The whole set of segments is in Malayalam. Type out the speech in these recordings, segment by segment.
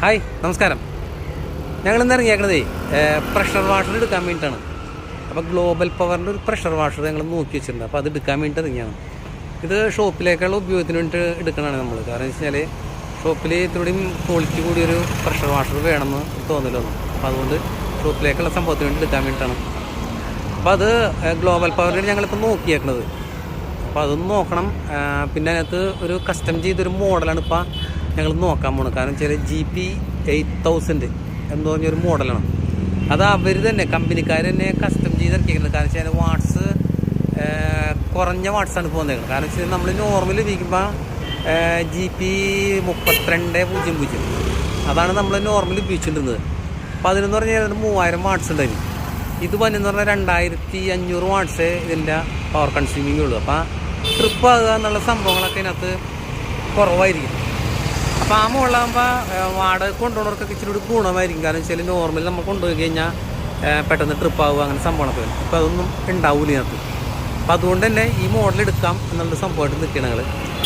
ഹായ് നമസ്കാരം. ഞങ്ങൾ ഇന്ന് ഇറങ്ങിയേക്കണതേ പ്രഷർ വാഷർ എടുക്കാൻ വേണ്ടിയിട്ടാണ്. അപ്പോൾ ഗ്ലോബൽ പവറിന്റെ ഒരു പ്രഷർ വാഷർ ഞങ്ങൾ നോക്കി വെച്ചിട്ടുണ്ട്. അപ്പോൾ അത് എടുക്കാൻ വേണ്ടിയിട്ട് ഇറങ്ങിയാണ്. ഇത് ഷോപ്പിലേക്കുള്ള ഉപയോഗത്തിന് വേണ്ടിയിട്ട് എടുക്കണതാണ് നമ്മൾ കാരണം വെച്ച് കഴിഞ്ഞാൽ ഷോപ്പിൽ ഇത്രയും ക്വാളിറ്റി കൂടിയൊരു പ്രഷർ വാഷർ വേണമെന്ന് തോന്നില്ല ഒന്നും അപ്പോൾ അതുകൊണ്ട് ഷോപ്പിലേക്കുള്ള സംഭവത്തിന് വേണ്ടി എടുക്കാൻ വേണ്ടിയിട്ടാണ്. അപ്പോൾ അത് ഗ്ലോബൽ പവറിൽ ഞങ്ങളിപ്പോൾ നോക്കിയേക്കണത്. അപ്പോൾ അതൊന്ന് നോക്കണം. പിന്നെ അതിനകത്ത് ഒരു കസ്റ്റം ചെയ്തൊരു മോഡലാണ് ഇപ്പോൾ ഞങ്ങൾ നോക്കാൻ പോകണം കാരണം ചെറിയ ജി പി എയ്റ്റ് തൗസൻഡ് എന്ന് പറഞ്ഞൊരു മോഡലാണ്. അത് അവർ തന്നെ കമ്പനിക്കാർ തന്നെ കസ്റ്റം ചെയ്ത് ഇറക്കിയിരിക്കുന്നത് കാരണം വെച്ചാൽ വാട്സ് കുറഞ്ഞ വാട്സാണ് പോകുന്നത് കാരണം വെച്ചാൽ നമ്മൾ നോർമൽ ഉപയോഗിക്കുമ്പോൾ ജി പി മുപ്പത്തിരണ്ട് പൂജ്യം പൂജ്യം. അതാണ് നമ്മൾ നോർമൽ ഉപയോഗിച്ചിട്ടുള്ളത് അപ്പോൾ അതിനെന്ന് പറഞ്ഞാൽ മൂവായിരം വാട്ട്സ് ഉണ്ടായിരുന്നു. ഇത് വന്നെന്ന് പറഞ്ഞാൽ രണ്ടായിരത്തി അഞ്ഞൂറ് വാട്സ് ഇതിന്റെ പവർ കൺസ്യൂമിങ് ഉള്ളൂ. അപ്പോൾ ട്രിപ്പ് ആകുക എന്നുള്ള സംഭവങ്ങളൊക്കെ അതിനകത്ത് കുറവായിരിക്കും. അപ്പോൾ ആ മുകളിലാകുമ്പോൾ വാടക കൊണ്ടുപോകുന്നവർക്കൊക്കെ ഇച്ചിരി കൂടി ഗുണമായിരിക്കും. കാരണം വെച്ചാൽ നോർമൽ നമ്മൾ കൊണ്ടുപോയി കഴിഞ്ഞാൽ പെട്ടെന്ന് ട്രിപ്പ് ആവുക അങ്ങനെ സംഭവങ്ങളൊക്കെ വരും. അപ്പോൾ അതൊന്നും ഉണ്ടാവില്ല ഇതിനകത്ത്. അപ്പോൾ അതുകൊണ്ട് തന്നെ ഈ മോഡൽ എടുക്കാം എന്നുള്ള സംഭവമായിട്ട് നിൽക്കണം ഞങ്ങൾ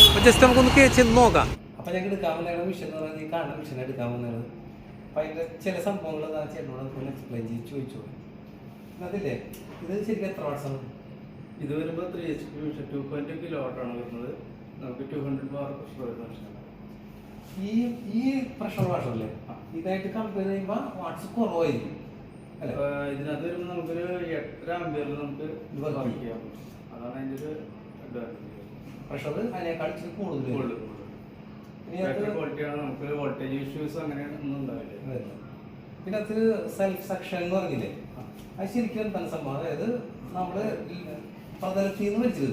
അപ്പോൾ ജസ്റ്റ് നമുക്കൊന്ന് കേച്ച് നോക്കാം. അപ്പോൾ ഞങ്ങൾ എടുക്കാവുന്ന മിഷൻ എന്ന് പറഞ്ഞാൽ ഈ കാണുന്ന മിഷൻ എടുക്കാൻ വന്നത് അപ്പോൾ അതിന്റെ ചില സംഭവങ്ങൾ ആ ചേട്ടനോട് ഒന്ന് എക്സ്പ്ലെയിൻ ചെയ്ത് ചോദിച്ചോളൂ അതില്ലേ? ഇത് ശരിക്കും എത്ര വാട്സാണ് ഇത് വരുമ്പോൾ three H P mission two point kilo വാട്ടാണ് വരുന്നത്. നമുക്ക് ടു ഹൺഡ്രഡ് ബാർ പ്രഷർ വരുന്ന മിഷനാണ് ഈ ഈ പ്രഷർ വാഷറല്ലേ ഇതായിട്ട് കമ്പയർ ചെയ്യുമ്പോൾ വാട്സ് കുറവായിരിക്കും ഇതിനകത്ത് വരുമ്പോൾ നമുക്കൊരു എത്ര ആംബിയറിൽ നമുക്ക് വർക്ക് അതാണ് അതിന്റെ ഒരു പ്രഷർ അതിനേക്കാൾ ഇച്ചിരി കൂടുതൽ. ക്വാളിറ്റിയാണ് നമുക്ക് വോൾട്ടേജ് ഇഷ്യൂസ് അങ്ങനെ ഒന്നും ഉണ്ടാവില്ല. അത് സെൽഫ് സെക്ഷൻ എന്ന് പറഞ്ഞില്ലേ? അത് ശരിക്കും എന്താണ് സംഭവം? അതായത് നമ്മൾ പ്രതലത്തിൽ നിന്ന് വെച്ചത്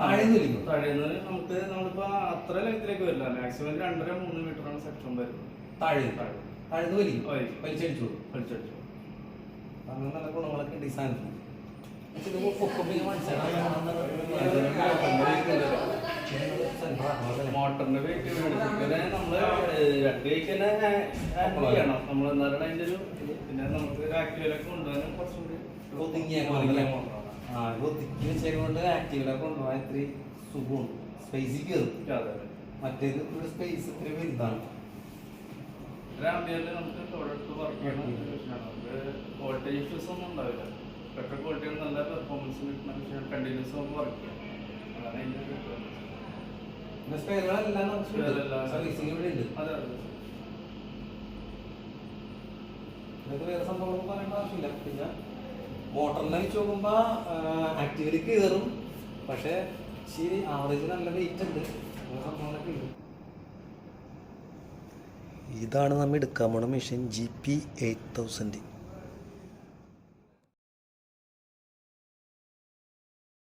വലിക്കും തഴയുന്നത് നമുക്ക് നമ്മളിപ്പോ അത്ര ലെങ്ത്തിലേക്ക് വരില്ല. മാക്സിമം രണ്ടര മൂന്ന് മീറ്ററാണ് സെക്ഷൻ വരുന്നത്. താഴെ താഴെ. താഴെ വലിക്കും. വലിച്ചടിച്ചു വലിച്ചടിച്ചു അങ്ങനെ നല്ല ഗുണങ്ങളൊക്കെ ഉണ്ട്. ഈ സാധനത്തിന് മോട്ടറിന്റെ വെയിറ്റ് നമ്മൾ രണ്ട് വെയിറ്റ് തന്നെ ഹാൻഡിൽ ചെയ്യണം. നമ്മൾ എന്നാലും അതിന്റെ ഒരു. പിന്നെ നമുക്ക് ഒരു ആക്റ്റീവിലൊക്കെ കൊണ്ടുപോകാനും കുറച്ചും കൂടി ഒതുങ്ങിയ ഒതുങ്ങിയ മോഡലല്ലേ? മോഡലാണ്. ആ ഇത് ഒതുക്കി വെച്ചതുകൊണ്ട് ആക്റ്റീവിലൊക്കെ കൊണ്ടുപോകാൻ ഇത്തിരി സുഖമുണ്ട് സ്പേസിൽ കയറും. മറ്റേത് ഒരു സ്പേസ് ഇത്തിരി വലുതാണ്. വോൾട്ടേജ് ഇഷ്യൂസ് ഒന്നും ഉണ്ടാവില്ല. ബെറ്റർ ക്വാളിറ്റി നല്ല പെർഫോമൻസ് കിട്ടുന്ന കണ്ടിന്യൂസ് നമുക്ക് വർക്ക് ചെയ്യാം. അതാണ് അതിന്റെ ഒരു advantage. പിന്നെ സ്പെയറുകളെല്ലാം നമുക്ക് Spare എല്ലാം- സർവീസിങ് ഇവിടെ ഉണ്ട്. അതെ അതെ. വേറെ സംഭവം പറയേണ്ട ആവശ്യമില്ല. പിന്നെ മോട്ടറിനെ വെച്ച് നോക്കുമ്പോൾ ആക്റ്റീവിൽ കയറും. പക്ഷേ ശരി ആവറേജ് നല്ല വെയിറ്റ് ഉണ്ട്. സംഭവങ്ങളൊക്കെ ഉണ്ട്. ഇതാണ് നമ്മൾ എടുക്കാൻ പോണ machine G P eight thousand